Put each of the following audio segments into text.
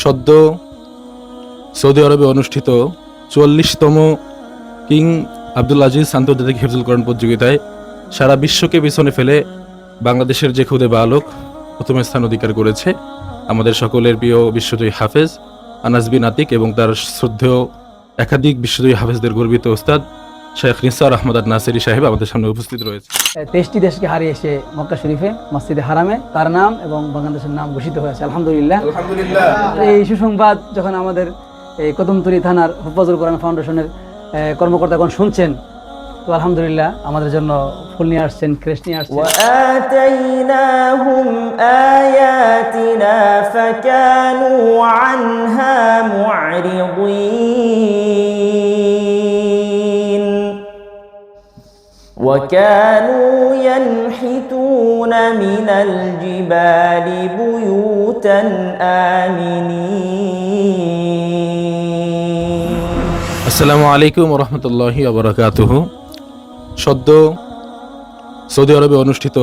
সদ্য সৌদি আরবে অনুষ্ঠিত চুয়াল্লিশতম কিং আব্দুল আজিজ আন্তর্জাতিক হেফজুল কোরআন প্রতিযোগিতায় সারা বিশ্বকে পিছনে ফেলে বাংলাদেশের যে খুদে বালক প্রথম স্থান অধিকার করেছে আমাদের সকলের প্রিয় বিশ্বজয়ী হাফেজ আনাস বিন আতিক এবং তার শ্রদ্ধেয় একাধিক বিশ্বজয়ী হাফেজদের গর্বিত ওস্তাদ শেখ নিসার আহমদ সাহেব আমাদের সামনে উপস্থিত রয়েছে। হ্যাঁ, তেইশটি দেশকে মক্কা শরীফে মসজিদে হারামে তার নাম এবং বাংলাদেশের নাম ঘোষিত হয়েছে। আলহামদুলিল্লাহ। এই সুসংবাদ যখন আমাদের এই কদমতলি থানার হুফাজুল কোরআন ফাউন্ডেশনের কর্মকর্তাগণ শুনছেন তো আলহামদুলিল্লাহ আমাদের জন্য ফুল নিয়ে আসছেন ক্রেস্ট নিয়ে আসছেন। আয়াতিনা ফাকানু আনহা মুআরিদ وكانوا ينحتون من الجبال بيوتا آمنين আসসালামু আলাইকুম রহমতুল্লাহি আবরাকাতুহু সদ্য সৌদি আরবে অনুষ্ঠিত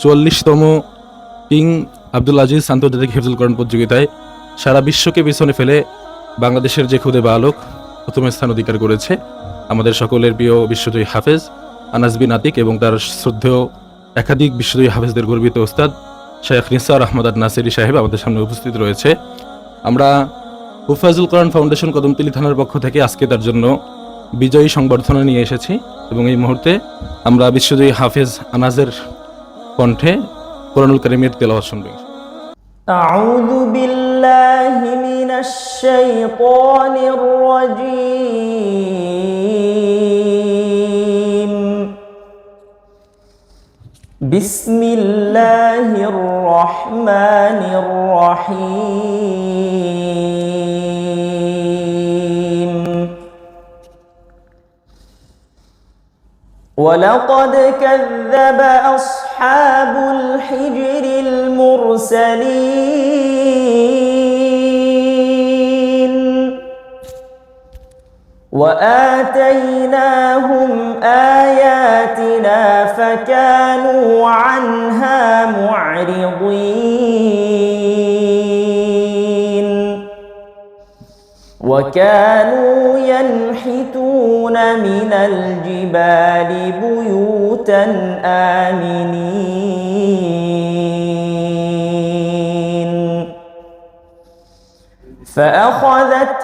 চুয়াল্লিশতম কিং আব্দুল আজিজ আন্তর্জাতিক হেফজুল কোরআন প্রতিযোগিতায় সারা বিশ্বকে পিছনে ফেলে বাংলাদেশের যে খুদে বালক প্রথম স্থান অধিকার করেছে আমাদের সকলের প্রিয় বিশ্বজয়ী হাফেজ আনাস বিন আতিক এবং তার শ্রদ্ধেয় একাধিক বিশ্বজয়ী হাফেজদের গর্বিত ওস্তাদ শেখ নিসার আহমদ আদ নাসেরি সাহেব আমাদের সামনে উপস্থিত রয়েছে আমরা হুফাজুল কোরআন ফাউন্ডেশন কদমতলী থানার পক্ষ থেকে আজকে তার জন্য বিজয়ী সংবর্ধনা নিয়ে এসেছি এবং এই মুহূর্তে আমরা বিশ্বজয়ী হাফেজ আনাজের কণ্ঠে কোরআনুল করিমের তেলাওয়াত শুনবো أعوذ بالله من الشيطان الرجيم بسم الله الرحمن الرحيم ولقد كذب أصحاب الحجر المرسلين وآتيناهم آياتنا فكانوا عنها معرضين. وكانوا ينحتون من الجبال بيوتا آمنين.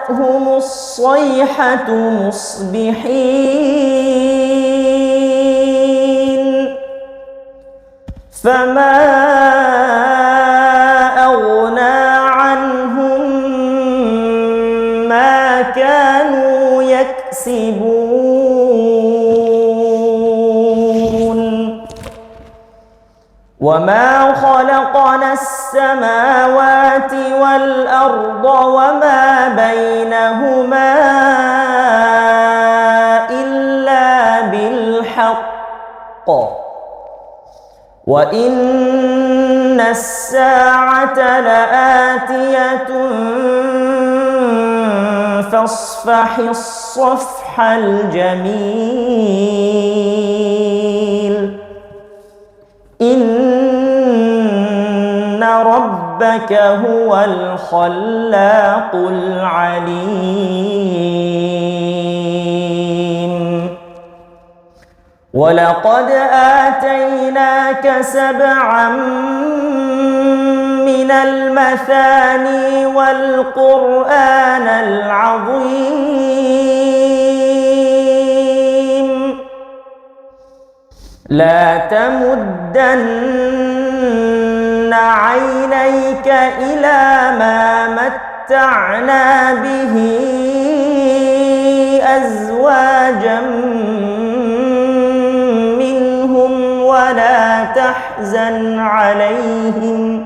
فأخذتهم الصيحة مصبحين فما وما خلقنا السماوات والأرض وما بينهما إلا بالحق وإن الساعة لآتية فاصفح الصفح الجميل ربك هو الخلاق العليم. ولقد آتيناك سبعا من المثاني والقرآن العظيم. لا تمدن عينيك إلى ما متعنا به أزواجا منهم ولا تحزن عليهم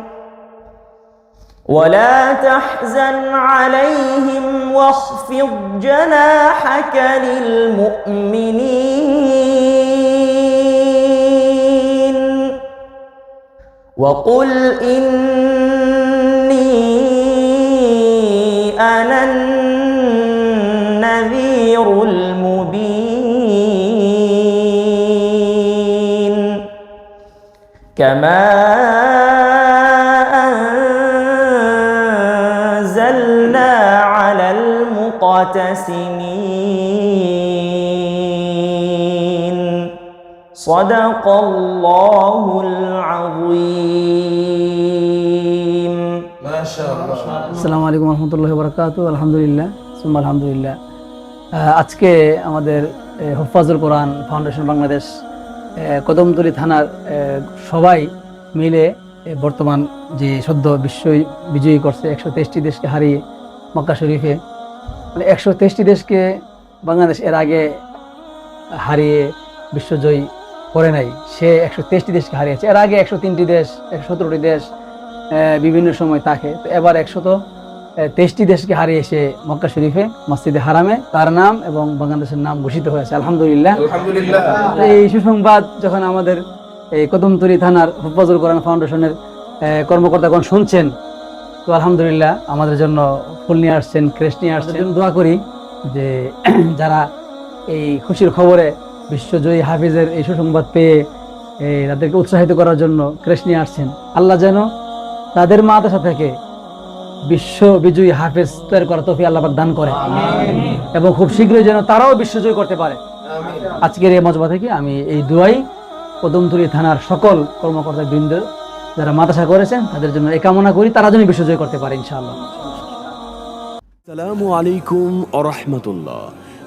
ولا تحزن عليهم واخفض جناحك للمؤمنين وقل إني أنا النذير المبين. كما أنزلنا على المقتسمين. صدق الله العظيم আসসালামু আলাইকুম রহমতুল্লাহ বরকাত আলহামদুলিল্লাহ সুম্মা আলহামদুলিল্লাহ আহ, আজকে আমাদের এ, হুফাজুল কোরআন ফাউন্ডেশন বাংলাদেশ এ, কদমতলী থানার এ, সবাই মিলে এ, বর্তমান যে সদ্য বিশ্ব বিজয়ী করছে একশো তেইশটি দেশকে হারিয়ে মক্কা শরীফে মানে একশো তেইশটি দেশকে বাংলাদেশ এর আগে হারিয়ে বিশ্বজয়ী করে নাই। সে একশো তেইশটি দেশকে হারিয়েছে। এর আগে একশো তিনটি দেশ একশো সতেরোটি দেশ আহ, বিভিন্ন সময় থাকে। তো এবার একশত তেইশটি দেশকে হারিয়ে এসে মক্কা শরীফে মসজিদে হারামে। তার নাম এবং বাংলাদেশের নাম ঘোষিত হয়েছে। আলহামদুলিল্লাহ। এই সুসংবাদ যখন আমাদের এই কদমতলী থানার হুফাজুল কোরআন ফাউন্ডেশনের আহ, কর্মকর্তাগণ শুনছেন তো আলহামদুলিল্লাহ আমাদের জন্য ফুল নিয়ে আসছেন ক্রেস্ট নিয়ে আসছেন। দোয়া করি যে যারা এই খুশির খবরে বিশ্বজয়ী হাফিজের এই সুসংবাদ পেয়ে এই তাদেরকে উৎসাহিত করার জন্য ক্রেস্ট নিয়ে আসছেন। আল্লাহ যেন তাদের মাদ্রাসা থেকে বিশ্ব বিজয়ী হাফেজ তৈরি করা তফি আল্লাহ দান করে এবং খুব শীঘ্রই যেন তারাও বিশ্বজয় করতে পারে। আজকের এই মজবা থেকে আমি এই দুয়াই কদমতলী থানার সকল কর্মকর্তা বৃন্দ যারা মাদ্রাসা করেছেন তাদের জন্য এই কামনা করি তারা যেন বিশ্বজয় করতে পারে ইনশাআল্লাহ। সালামু আলাইকুম আরহামতুল্লাহ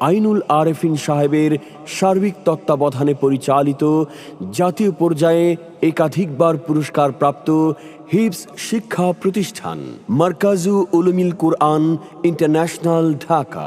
আইনুল আরেফিন সাহেবের সার্বিক তত্ত্বাবধানে পরিচালিত জাতীয় পর্যায়ে একাধিকবার পুরস্কার প্রাপ্ত হিপস শিক্ষা প্রতিষ্ঠান, মার্কাজু উলুমিল কুরআন, ইন্টারন্যাশনাল ঢাকা।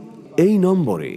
এই নম্বরে